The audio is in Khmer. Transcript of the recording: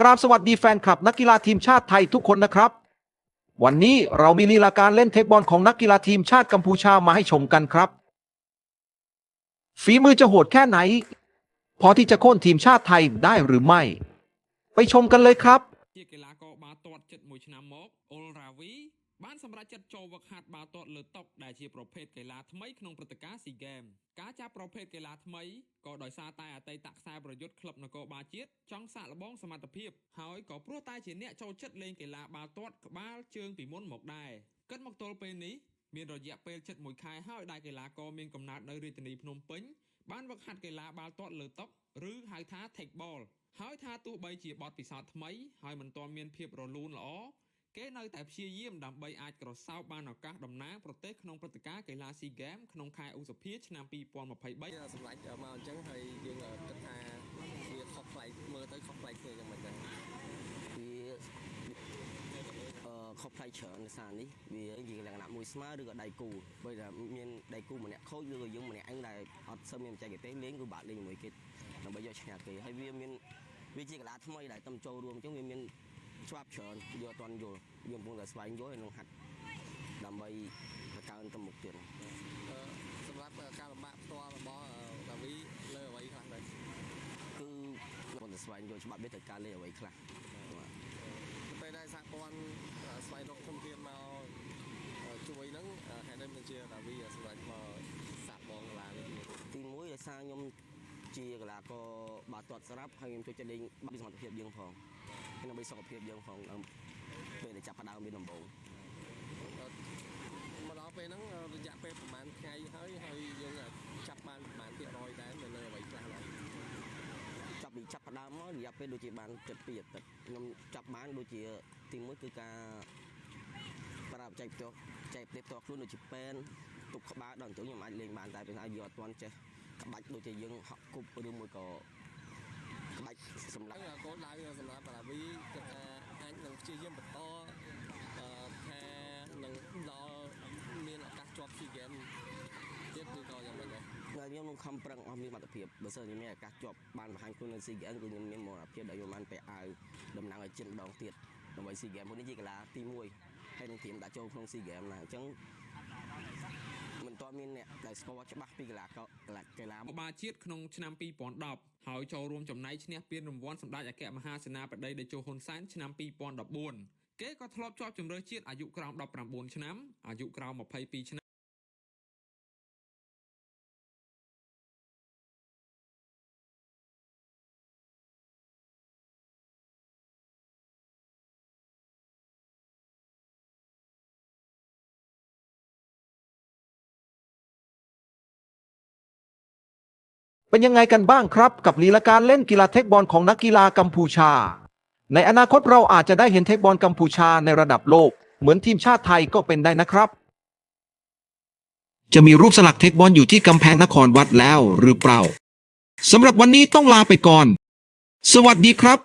กราบสวัสดีแฟนคลับนักกีฬาทีมชาติไทยทุกคนนะครับ วันนี้เรามีลีลาการเล่นเทคบอลของนักกีฬาทีมชาติกัมพูชามาให้ชมกันครับ ฝีมือจะโหดแค่ไหน พอที่จะโค่นทีมชาติไทยได้หรือไม่ ไปชมกันเลยครับ បាល់ទាត់ចិត្តមួយឆ្នាំមកអ៊ុលរ៉ាវីបានសម្រេចចិត្តចូលវឹកហាត់បាល់ទាត់លើតុដែលជាប្រភេទកីឡាថ្មីក្នុងព្រឹត្តិការណ៍ស៊ីហ្គេមការចាប់ប្រភេទកីឡាថ្មីក៏ដោយសារតែអតីតខ្សែប្រយុទ្ធក្លឹបនគរបាលជាតិចង់សាកល្បងសមត្ថភាពហើយក៏ព្រោះតែជាអ្នកចូលចិត្តលេងកីឡាបាល់ទាត់ក្បាលជើងពីមុនមកដែរគិតមកទល់ពេលនេះមានរយៈពេលជិត1ខែហើយដែលកីឡាករមានកំណើតនៅរាជធានីភ្នំពេញបានវឹកហាត់កីឡាបាល់ទាត់លើតុឬហៅថា take ball ហើយថាទោះបីជាបទពិសោធន៍ថ្មីហើយមិនទាន់មានភាពរលូនល្អ គេនៅតែព្យាយាមដើម្បីអាចក្រសោបបានឱកាសតំណាងប្រទេសក្នុងព្រឹត្តិការណ៍កីឡាស៊ីហ្គេមក្នុងខែឧសភាឆ្នាំ2023យើងសម្រេចមកអញ្ចឹងហើយយើងគិតថាវាខុសប្លែកមើលទៅខុសប្លែកគ្នាយ៉ាងម៉េចដែរវាអឺខុសផ្លៃច្រើនភាសានេះវាជាលក្ខណៈមួយស្មើឬក៏ដៃគូបើថាមានដៃគូម្នាក់ខូចឬក៏យើងម្នាក់ឯងដែលអត់សូវមានបច្ចេកទេសលេងគឺបាក់លេងជាមួយគេដើម្បីយកឈ្នះគេហើយវាមានវាជាកីឡាថ្មីដែលតំចូលរួមអញ្ចឹងវាមាន ច្បាប់ច្រើនយកអត់ទាន់យល់យើងកំពុងតែស្វែងយល់ហើយនឹងហាត់ដើម្បីបង្កើនទៅមុខទៀតអឺសម្រាប់ការលំបាកផ្ទាល់របស់ដាវីលើអ្វីខ្លះដែរគឺកំពុងតែស្វែងយល់ច្បាប់វាត្រូវការលេងអ្វីខ្លះពេលដែលសហព័ន្ធស្វែងរកធនធានមកជួយហ្នឹងហេតុនេះមិនជាដាវីសម្រាប់មកសាក់បងកីឡានេះទីមួយដោយសារខ្ញុំជាកីឡាករបាល់ទាត់ស្រាប់ហើយខ្ញុំចូលចិត្តលេងបាល់សមត្ថភាពយើងផង ហើយដើម្បីសុខភាពយើងផងដល់ពេលដែលចាប់ផ្ដើមមានដំបូងមកដល់ពេលហ្នឹងរយៈពេលប្រហែលថ្ងៃហើយហើយយើងចាប់បានប្រហែលភាគរយដែរនៅលើអ្វីខ្លះដែរចាប់ពីចាប់ផ្ដើមមករយៈពេលដូចជាបានចិត្តពីអាទិត្យខ្ញុំចាប់បានដូចជាទីមួយគឺការប្រើបច្ចេកទេសបច្ចេកទេសផ្ទាល់ខ្លួនដូចជាពេនទប់ក្បាលដល់ទៅខ្ញុំអាចលេងបានតែពេលហើយយើងអត់ទាន់ចេះក្បាច់ដូចជាយើងហក់គប់ឬមួយក៏ ក្បាច់សម្រាប់ហ្នឹងគោលដៅសម្រាប់ដាវីគឺថាអាចនឹងព្យាយាមបន្តអឺថានឹងដល់មានឱកាសជាប់ស៊ីហ្គេមទៀតឬក៏យ៉ាងម៉េចដែរហើយខ្ញុំនឹងខំប្រឹងអស់មានសមត្ថភាពបើសិនជាមានឱកាសជាប់បានបង្ហាញខ្លួននៅ SEA Games គឺខ្ញុំមានមោទនភាពដែលខ្ញុំបានពាក់អាវតំណាងឲ្យជាតិម្ដងទៀតដើម្បី SEA Games នេះជាកីឡាទី1ហើយនឹងត្រៀមដាក់ចូលក្នុង SEA Games ណាអញ្ចឹង មិនទាន់មានអ្នកដែលស្គាល់ច្បាស់ពីកីឡាកកីឡាកីឡាកបាលជាតិក្នុងឆ្នាំ2010ហើយចូលរួមចំណែកឈ្នះពានរង្វាន់សម្ដេចអគ្គមហាសេនាបតីតេជោហ៊ុនសែនឆ្នាំ2014គេក៏ធ្លាប់ជាប់ជម្រើសជាតិអាយុក្រោម19ឆ្នាំអាយុក្រោម22ឆ្នាំ เป็นยังไงกันบ้างครับ กับลีลาการเล่นกีฬาเทคบอลของนักกีฬากัมพูชา ในอนาคตเราอาจจะได้เห็นเทคบอลกัมพูชาในระดับโลก เหมือนทีมชาติไทยก็เป็นได้นะครับ จะมีรูปสลักเทคบอลอยู่ที่กำแพงนครวัดแล้วหรือเปล่าสำหรับวันนี้ต้องลาไปก่อน สวัสดีครับ